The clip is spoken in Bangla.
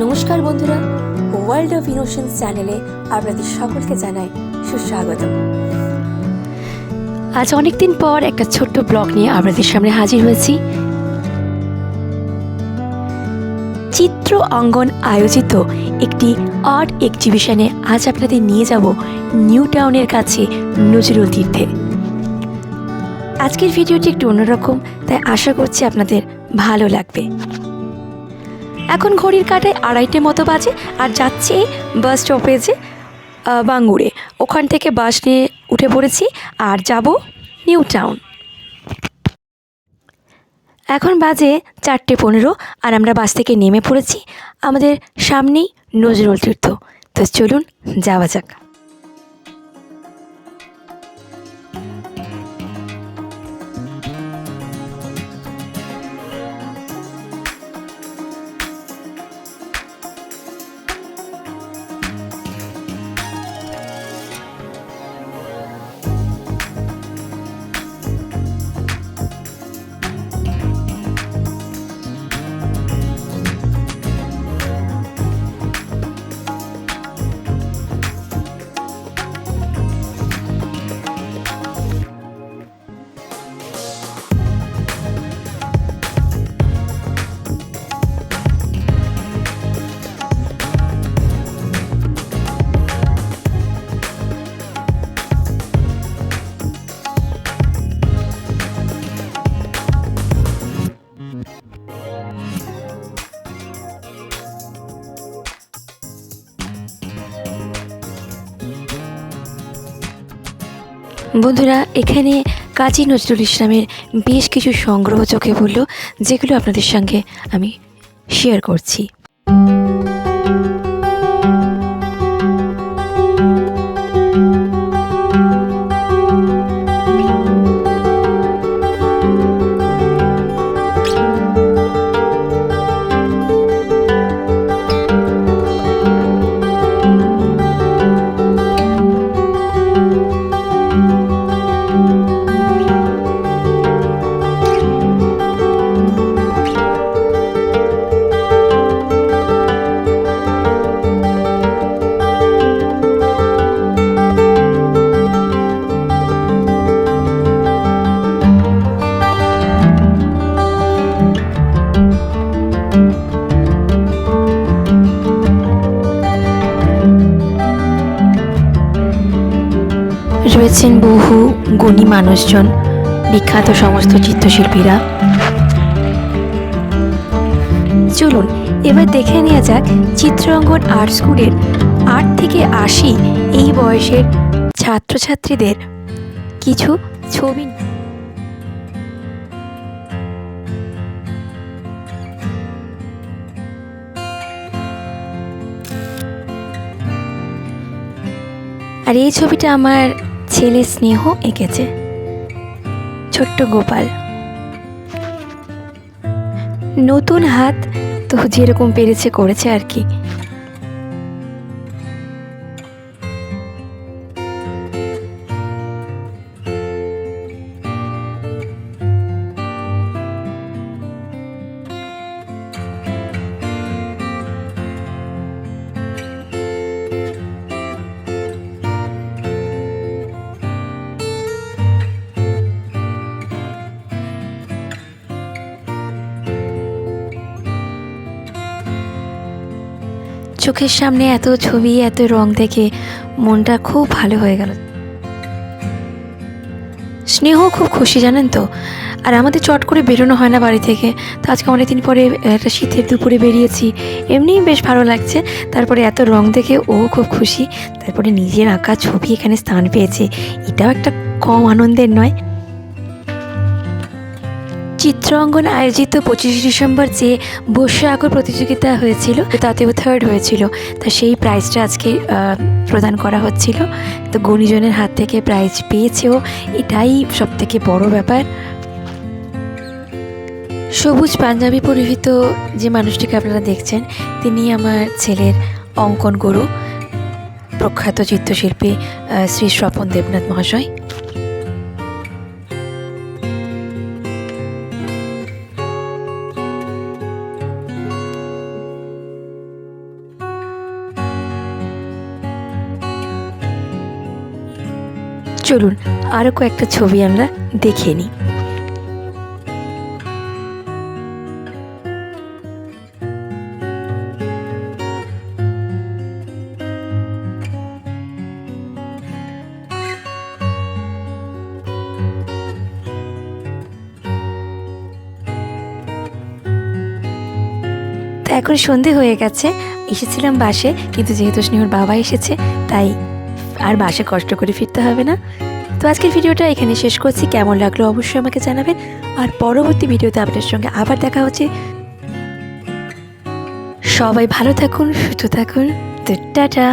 নমস্কার বন্ধুরা ওয়ার্ল্ড অফ ইনোশন চ্যানেলে আপনাদের সকলকে জানাই সুস্বাগত আজ অনেক দিন পর একটা ছোট্ট ব্লগ নিয়ে আপনাদের সামনে হাজির হয়েছি। চিত্র অঙ্গন আয়োজিত একটি আর্ট এক্সিবিশনে আজ আপনাদের নিয়ে যাব নিউ টাউনের কাছে নজরুল তীর্থে। আজকের ভিডিওটি একটু অন্যরকম, তাই আশা করছি আপনাদের ভালো লাগবে। এখন ঘড়ির কাটায় আড়াইটে মতো বাজে আর যাচ্ছে বাস স্টপেজে বাঙ্গুরে। ওখান থেকে বাস নিয়ে উঠে পড়েছি আর যাব নিউ টাউন। এখন বাজে চারটে পনেরো আর আমরা বাস থেকে নেমে পড়েছি আমাদের সামনেই নজরুল তীর্থ। তো চলুন যাওয়া যাক। বন্ধুরা, এখানে কাজী নজরুল ইসলামের বেশ কিছু সংগ্রহ চোখে পড়ল, যেগুলো আপনাদের সঙ্গে আমি শেয়ার করছি। রয়েছেন বহু গুণী মানুষজন, বিখ্যাত সমস্ত চিত্রশিল্পীরা। চলুন, এবার দেখে নেওয়া যাক চিত্রাঙ্গন আর্ট স্কুলের আট থেকে আশি এই বয়সের ছাত্রছাত্রীদের কিছু ছবি। আর এই ছবিটা আমার ছেলে স্নেহ এঁকেছে। ছোট্ট গোপাল। নতুন হাত তো যেরকম পেরেছে করেছে আর কি। চোখের সামনে এত ছবি, এত রং দেখে মনটা খুব ভালো হয়ে গেল। স্নেহ খুব খুশি, জানেন তো? আর আমাদের চট করে বেরোনো হয় না বাড়ি থেকে। তো আজকে অনেকদিন পরে একটা শীতের দুপুরে বেরিয়েছি। এমনিই বেশ ভালো লাগছে। তারপরে এত রং দেখে ও খুব খুশি। তারপরে নিজের আঁকা ছবি এখানে স্থান পেয়েছে। এটাও একটা কম আনন্দের নয়। চিত্র অঙ্গন আয়োজিত পঁচিশে ডিসেম্বর যে বসে আঁকর প্রতিযোগিতা হয়েছিল, তাতেও থার্ড হয়েছিল। তা সেই প্রাইজটা আজকে প্রদান করা হচ্ছিল। তো গুণীজনের হাত থেকে প্রাইজ পেয়েছেও এটাই সব থেকে বড় ব্যাপার। সবুজ পাঞ্জাবি পরিহিত যে মানুষটিকে আপনারা দেখছেন, তিনি আমার ছেলের অঙ্কন গুরু। প্রখ্যাত চিত্রশিল্পী শ্রী স্বপন দেবনাথ মহাশয়। চলুন আরও কয়েকটা ছবি আমরা দেখে নিই। এখন সন্ধে হয়ে গেছে, এসেছিলাম বাসে, কিন্তু যেহেতু স্নেহর বাবা এসেছে, তাই আর বাসে কষ্ট করে ফিরতে হবে না। তো আজকের ভিডিওটা এখানে শেষ করছি। কেমন লাগল অবশ্যই আমাকে জানাবেন। আর পরবর্তী ভিডিওতে আপনার সঙ্গে আবার দেখা হচ্ছে। সবাই ভালো থাকুন, সুস্থ থাকুন। তো টাটা।